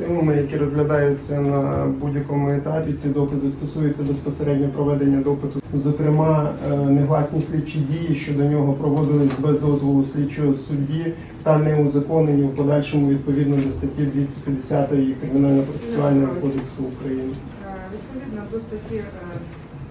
недопустимими, які розглядаються на будь-якому етапі. Ці докази стосуються безпосередньо проведення допиту. Зокрема, е, негласні слідчі дії щодо нього проводились без дозволу слідчого судді та не узаконені в подальшому відповідно до статті 250 Кримінально-процесуального кодексу України. Е, Відповідно до статті е,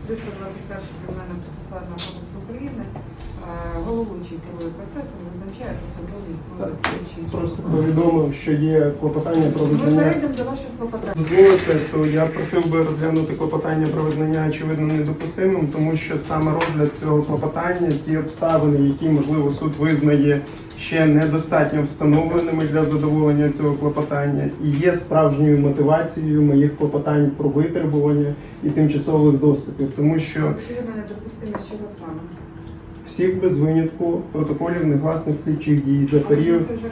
321 Кримінального процесуального кодексу України, е, головуючий керує процесом, визначає послідовність Так, розгляду. Просто повідомив, що є клопотання про Ми перейдемо до ваших клопотань. Дозволите, то я просив би розглянути клопотання про визнання очевидно недопустимим, тому що саме розгляд цього клопотання, ті обставини, які можливо суд визнає ще недостатньо встановленими для задоволення цього клопотання, і є справжньою мотивацією моїх клопотань про витребування і тимчасових доступів, тому що Очевидно, недопустимість чого саме? всіх без винятку протоколів негласних слідчих дій за період. це вже.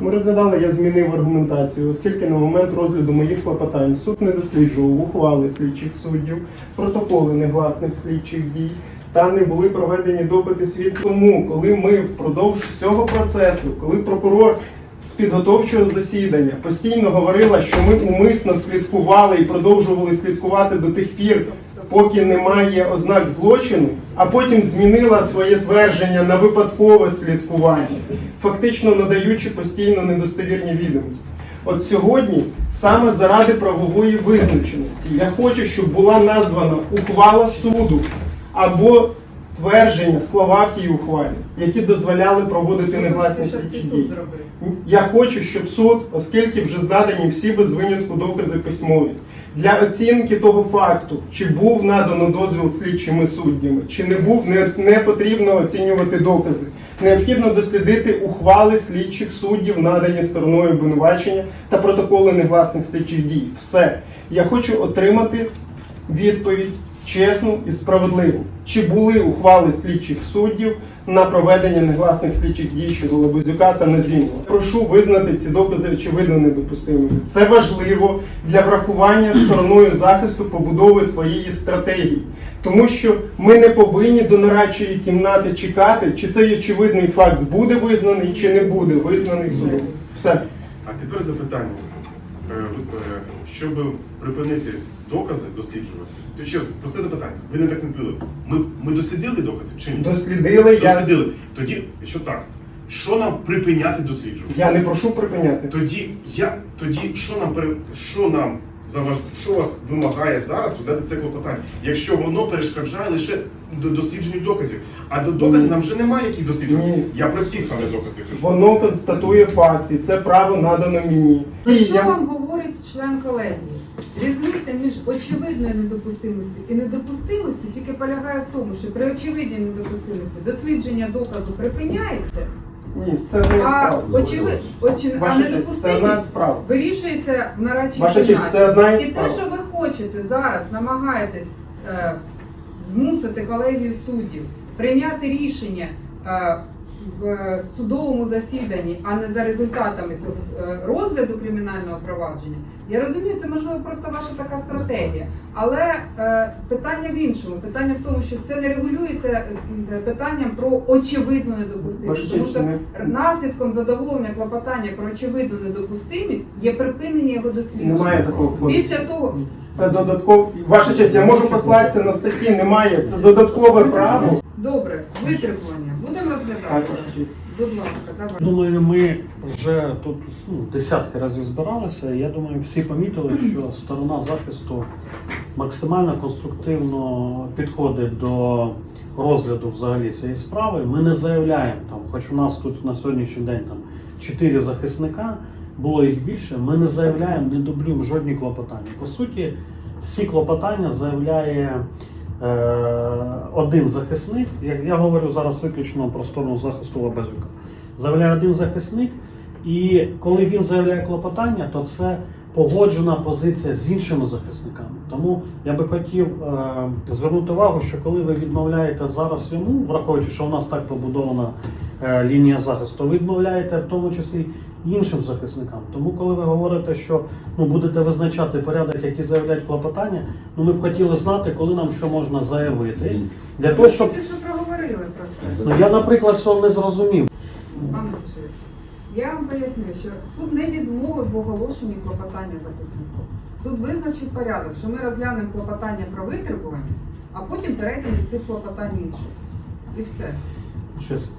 Ми розглядали, я змінив аргументацію, оскільки на момент розгляду моїх клопотань суд не досліджував ухвали слідчих суддів, протоколи негласних слідчих дій та не були проведені допити свідків. Тому, коли ми впродовж всього процесу, коли прокурор з підготовчого засідання постійно говорила, що ми умисно слідкували і продовжували слідкувати до тих пір, поки немає ознак злочину, а потім змінила своє твердження на випадкове слідкування, фактично надаючи постійно недостовірні відомості. От сьогодні, саме заради правової визначеності, я хочу, щоб була названа ухвала суду або твердження, слова в тій ухвалі, які дозволяли проводити негласні слідчі дії. Я хочу, щоб суд, оскільки вже здадані всі без винятку докази письмові, для оцінки того факту, чи був надано дозвіл слідчими суддями, чи не був, не, не потрібно оцінювати докази. Необхідно дослідити ухвали слідчих суддів, надані стороною обвинувачення та протоколи негласних слідчих дій. Все. Я хочу отримати відповідь чесну і справедливу. Чи були ухвали слідчих суддів на проведення негласних слідчих дій щодо Лабузюка та Назімова? Прошу визнати ці докази очевидно недопустимими. Це важливо для врахування стороною захисту побудови своєї стратегії. Тому що ми не повинні до нарадчої кімнати чекати, чи цей очевидний факт буде визнаний, чи не буде визнаний судом. Все. А тепер запитання. Е, е, Щоб припинити докази досліджувати, то ще раз, просте запитання. Ви не так не пили. Ми, ми дослідили докази чи ні? Дослідили я. Дослідили. Тоді, що так? Що нам припиняти досліджувати? Я не прошу припиняти. Тоді я тоді що нам пере- що нам заваж... що вас вимагає зараз взяти це клопотання, якщо воно перешкоджає лише до дослідженню доказів. А до доказів нам вже немає яких досліджувати. Ні. Я про всі саме докази кажу. Воно констатує факти. Це право надано мені. І Що я вам говорить член колегії? Різниця між очевидною недопустимістю і недопустимістю тільки полягає в тому, що при очевидній недопустимості дослідження доказу припиняється, ні, це не а очевид, очі- а Ваша честь, це одна недопустимість справа. вирішується в нарадчій Ваша честь, кімнаті. одна із І те, справ. що ви хочете зараз, намагаєтесь е, змусити колегію суддів прийняти рішення е, в судовому засіданні, а не за результатами цього е, розгляду кримінального провадження. Я розумію, це можливо просто ваша така стратегія. Але е, питання в іншому. Питання в тому, що це не регулюється е, питанням про очевидну недопустимість. Тому що наслідком задоволення клопотання про очевидну недопустимість є припинення його дослідження. Немає такого. Після того Це додатково. Ваша честь, я можу послатися на статті, немає. Це додаткове право. добре, витримування. Будь. Думаю, ми вже тут ну, десятки разів збиралися. Я думаю, всі помітили, що сторона захисту максимально конструктивно підходить до розгляду взагалі цієї справи. Ми не заявляємо там, хоч у нас тут на сьогоднішній день там чотири захисника, було їх більше. Ми не заявляємо, не дублюємо жодні клопотання. По суті, всі клопотання заявляє. Е, один захисник, я, я говорю зараз виключно про сторону захисту Лабазюка. Заявляє один захисник, і коли він заявляє клопотання, то це погоджена позиція з іншими захисниками. Тому я би хотів е, звернути увагу, що коли ви відмовляєте зараз йому, враховуючи, що у нас так побудована е, лінія захисту, ви відмовляєте в тому числі іншим захисникам. Тому, коли ви говорите, що ну, будете визначати порядок, який заявляють клопотання, ну ми б хотіли знати, коли нам що можна заявити. Для того, щоб Ти що проговорили про це? ну я, наприклад, цього не зрозумів. Пане. Я вам поясню, що суд не відмовив в оголошенні клопотання захиснику. Суд визначив порядок, що ми розглянемо клопотання про витребування, а потім перейдемо до цих клопотань інших. І все. Щось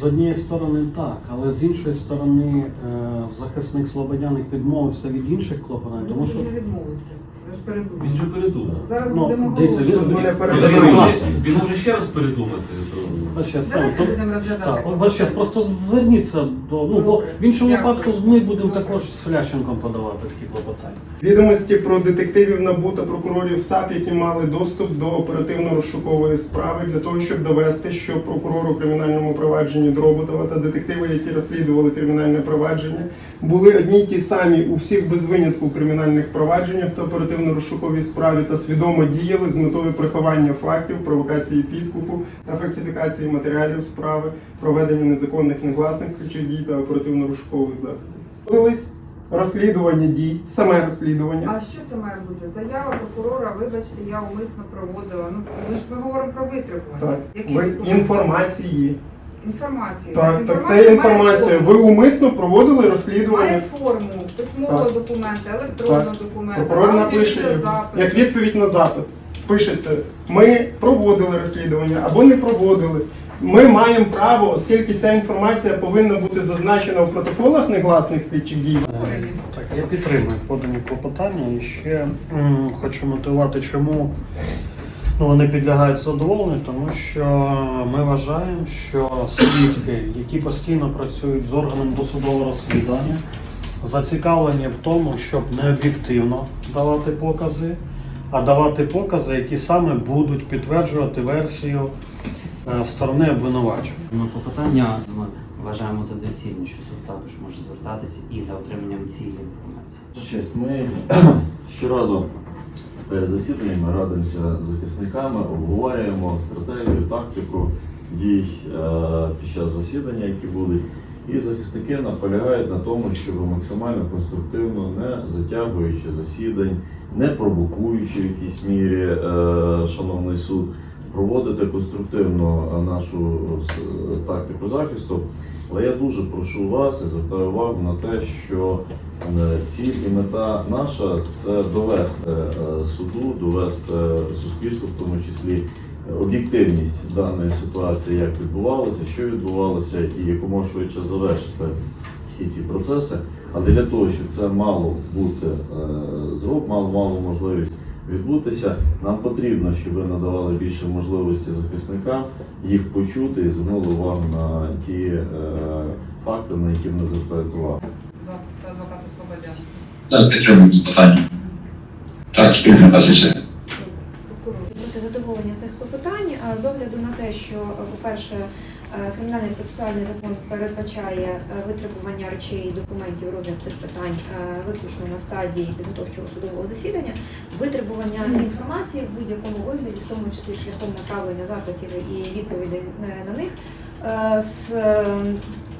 з однієї сторони так, але з іншої сторони е, захисник Слободяник відмовився від інших клопотань, тому що відмовився. Ви ж передумали. Він же передумав. Зараз Ну, будемо дивіться, голосувати. Суд мене Він, передумав. може, він може ще раз передумати. то- Ваше сам то будемо розглядати. так, ваше просто зверніться до ну бо в іншому Дякую. випадку ми будемо також з Флященком подавати такі клопотання. Відомості про детективів НАБУ та прокурорів САП, які мали доступ до оперативно-розшукової справи для того, щоб довести, що прокурор у кримінальному провадженні Дроботова та детективи, які розслідували кримінальне провадження, були одні й ті самі у всіх без винятку кримінальних провадженнях та оперативно-розшуковій справі та свідомо діяли з метою приховання фактів, провокації підкупу та фальсифікації матеріалів справи, проведення незаконних негласних слідчих дій та оперативно-розшукових заходів. Розслідування дій, саме розслідування. А що це має бути? Заява прокурора, вибачте, я умисно проводила. Ну, ми ж ми говоримо про витребування. Так, Які ви інформації. Інформації. Так, так це інформація. Ви умисно проводили розслідування. Має форму письмового Так. документа, електронного документа, Прокурор аудіо- напише його. відеозапис. як відповідь на запит. Пишеться: ми проводили розслідування або не проводили. Ми маємо право, оскільки ця інформація повинна бути зазначена у протоколах негласних слідчих дій. Створені. Так, я підтримую подані клопотання і ще м, хочу мотивувати, чому ну, вони підлягають задоволенню, тому що ми вважаємо, що свідки, які постійно працюють з органом досудового розслідування, зацікавлені в тому, щоб не об'єктивно давати покази, а давати покази, які саме будуть підтверджувати версію е, сторони обвинувачення. На попитання ми вважаємо за доцільне, що суд також може звертатися і за отриманням цієї інформації. Честь, ми щоразу перед засіданнями радимося з захисниками, обговорюємо стратегію, тактику дій е, під час засідання, які будуть. І захисники наполягають на тому, щоб максимально конструктивно, не затягуючи засідань, не провокуючи в якійсь мірі е, шановний суд, проводити конструктивно нашу е, тактику захисту. Але я дуже прошу вас і звертаю увагу на те, що ціль і мета наша це довести е, суду, довести суспільству, в тому числі е, об'єктивність даної ситуації, як відбувалося, що відбувалося, і якомога швидше завершити всі ці процеси. Але для того, щоб це мало бути е, зроб, мало мало можливість відбутися, нам потрібно, щоб ви надавали більше можливості захисникам їх почути і звернули увагу на ті е, факти, на які. Запис адвоката Слободяна. Так, підтримую питання. Так, спільна позиція. Прокурор. проти задоволення цих клопотань а, з огляду на те, що, по-перше, е, кримінальний процесуальний закон передбачає е, витребування речей і документів розгляд цих питань е, виключно на стадії підготовчого судового засідання, витребування інформації в будь-якому вигляді, в тому числі шляхом направлення запитів і відповідей на них. З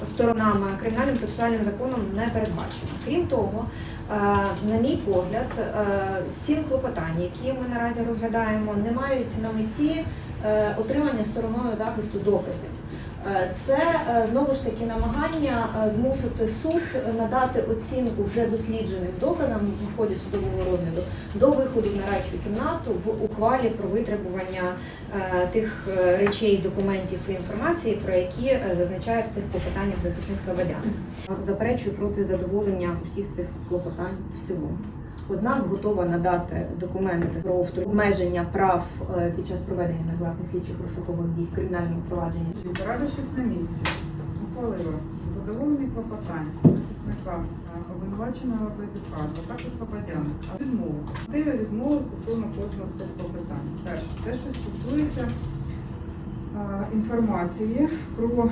сторонами кримінальним процесуальним законом не передбачено. Крім того, На мій погляд, е, сім клопотань, які ми наразі розглядаємо, не мають на меті е, отримання стороною захисту доказів. Е, Це е, знову ж таки намагання е, змусити суд надати оцінку вже дослідженим доказам в ході судового розгляду до виходу в нарадчу кімнату в ухвалі про витребування тих речей, документів і інформації, про які зазначає в цих клопотаннях захисник Савадян. Заперечую проти задоволення усіх цих клопотань в цілому. Однак готова надати документи про обмеження прав е, під час проведення негласних слідчих розшукових дій в кримінальному провадженні. Порадившись на місці, ухвалила задоволений клопотань захисника е, обвинуваченого БЗК, адвоката Слободяна, а відмову. Мотиви відмови стосовно кожного з цих клопотань. Перше, те, що стосується е, інформації про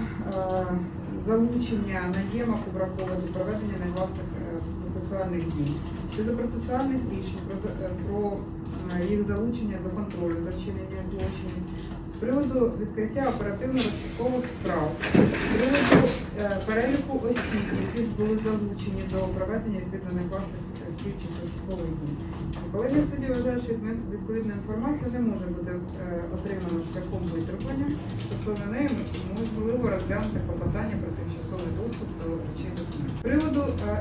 залучення Наєма Кубракова до проведення негласних процесуальних дій. Щодо процесуальних рішень про, е, е, їх залучення до контролю за вчинення злочинів, з приводу відкриття оперативно-розшукових справ, з приводу е, переліку осіб, які були залучені до проведення відповідно негласних е, слідчих розшукових дій. Колеги судді вважають, що відповідна інформація не може бути отримана шляхом витребування. Стосовно неї можливо розглянути клопотання про тимчасовий доступ до речей документів.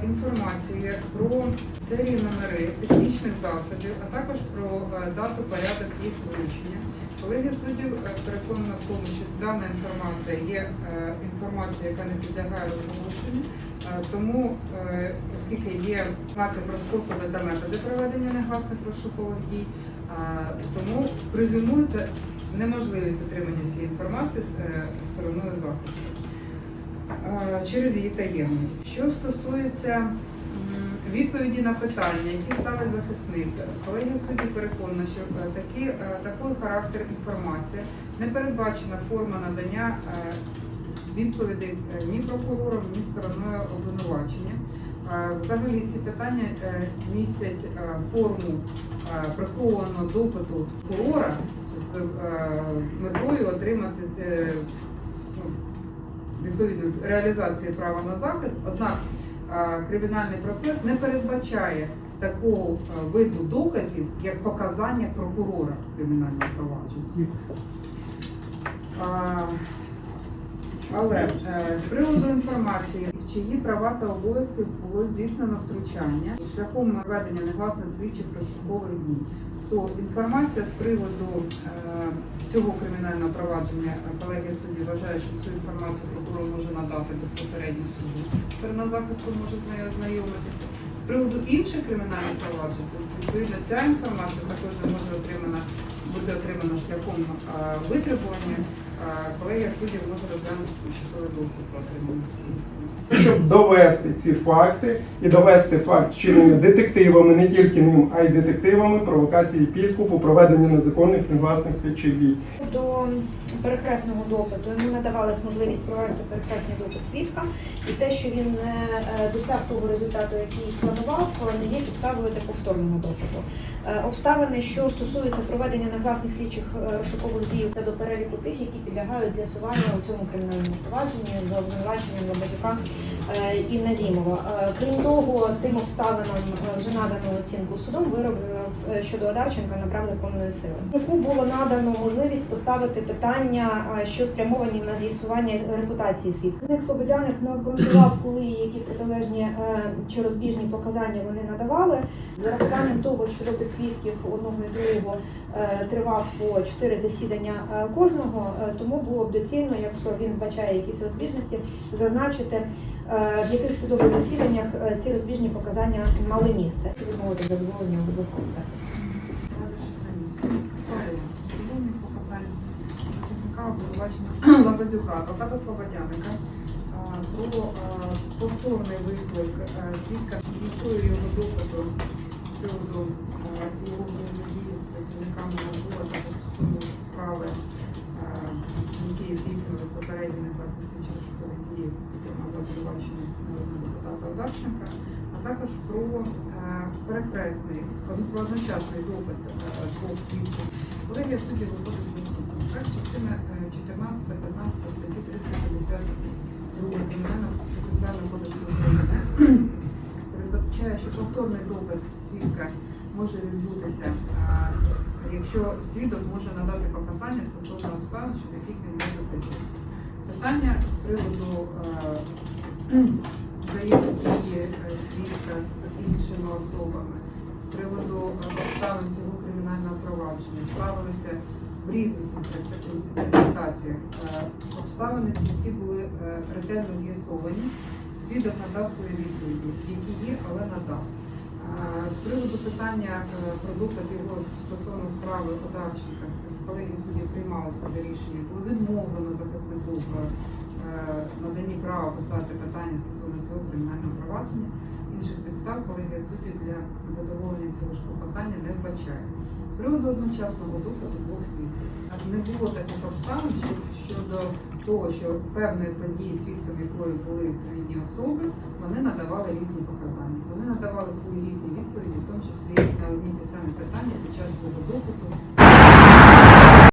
Інформації про серії номери технічних засобів, а також про е, дату порядок їх вручення. Колегія суддів е, переконана в тому, що дана інформація є е, інформацією, яка не підлягає розголошенню. Е, Тому, оскільки є факти про способи та методи проведення негласних розшукових дій, тому презюмується неможливість отримання цієї інформації стороною захисту через її таємність. Що стосується відповіді на питання, які ставить захисник, колегія судді переконана, що е, такі, е, такий характер інформації не передбачена форма надання е, відповідей е, ні прокурором, ні стороною обвинувачення. Е, Взагалі ці питання е, містять е, форму е, прихованого допиту прокурора з е, метою отримати е, відповідно з реалізації права на захист. Однак кримінальний процес не передбачає такого виду доказів, як показання прокурора в кримінальному провадженні. Але е, з приводу інформації, в чиї права та обов'язки було здійснено втручання шляхом ведення негласних слідчих розшукових дій, то інформація з приводу е, цього кримінального провадження колеги колегія судді вважає, що цю інформацію прокурор може надати безпосередньо суду. Сторона захисту може з нею ознайомитися. З приводу інших кримінальних проваджень, відповідно, ця інформація також не може отримана бути отримана шляхом е, витребування. Колегія суддів може розглянути тимчасовий доступ до отримання цієї щоб довести ці факти і довести факт вчинення детективами, не тільки ним, а й детективами провокації підкупу, проведення незаконних негласних слідчих дій. До перехресного допиту йому надавалась можливість провести перехресний допит свідка, і те, що він не досяг того результату, який планував, не є підставою для повторного допиту. Е, Обставини, що стосуються проведення негласних слідчих е, розшукових дій, це до переліку тих, які підлягають з'ясуванню у цьому кримінальному провадженні за обвинуваченням Лобазюка е, і Назімова. Е, Крім того, тим обставинам е, вже надано оцінку судом вирок щодо Одарченка набрав законної сили. Яку було надано можливість поставити питання, що спрямовані на з'ясування репутації свідка. Зник Слободяник не обґрунтував, коли які протилежні чи розбіжні показання вони надавали. За рахуванням того, що допит свідків одного і другого тривав по чотири засідання кожного, тому було б доцільно, якщо він вбачає якісь розбіжності, зазначити, в яких судових засіданнях е, ці розбіжні показання мали місце. Відмовити задоволення обидвох комітетів. Захисника Лабазюка, адвоката Слободяника про повторний виклик свідка з його допиту з приводу його взаємодії з працівниками НАБУ, а також стосовно справи, які здійснювали попередні негласні розшукові за депутата Одарченка, а також про а, перехресний про одночасний допит двох свідків. Колегія суддів виходить наступного. Так, частина е, 14, 15 статті 352 Кримінального процесуального кодексу України передбачає, що повторний допит свідка може відбутися, якщо свідок може надати показання стосовно обставин, щодо яких він не допитується. Питання з приводу е, взаємодії е, свідка з іншими особами, з приводу е, обставин цього кримінального провадження ставилися в різних інтерпретаціях. Е, Обставини всі були е, ретельно з'ясовані. Свідок надав свої відповіді, які є, але надав. Е, З приводу питання е, про допит його стосовно справи Одарченка з колегії суддів приймалося для рішення, було відмовлено захиснику в е, наданні права поставити питання стосовно цього кримінального провадження. Інших підстав колегія суддів для задоволення цього ж клопотання не вбачає. З приводу одночасного допиту двох свідків не було таких обставин що, щодо того, що певної події, свідком якої були різні особи, вони надавали різні показання. Вони надавали свої різні відповіді, в тому числі на одні ті самі питання під час свого допиту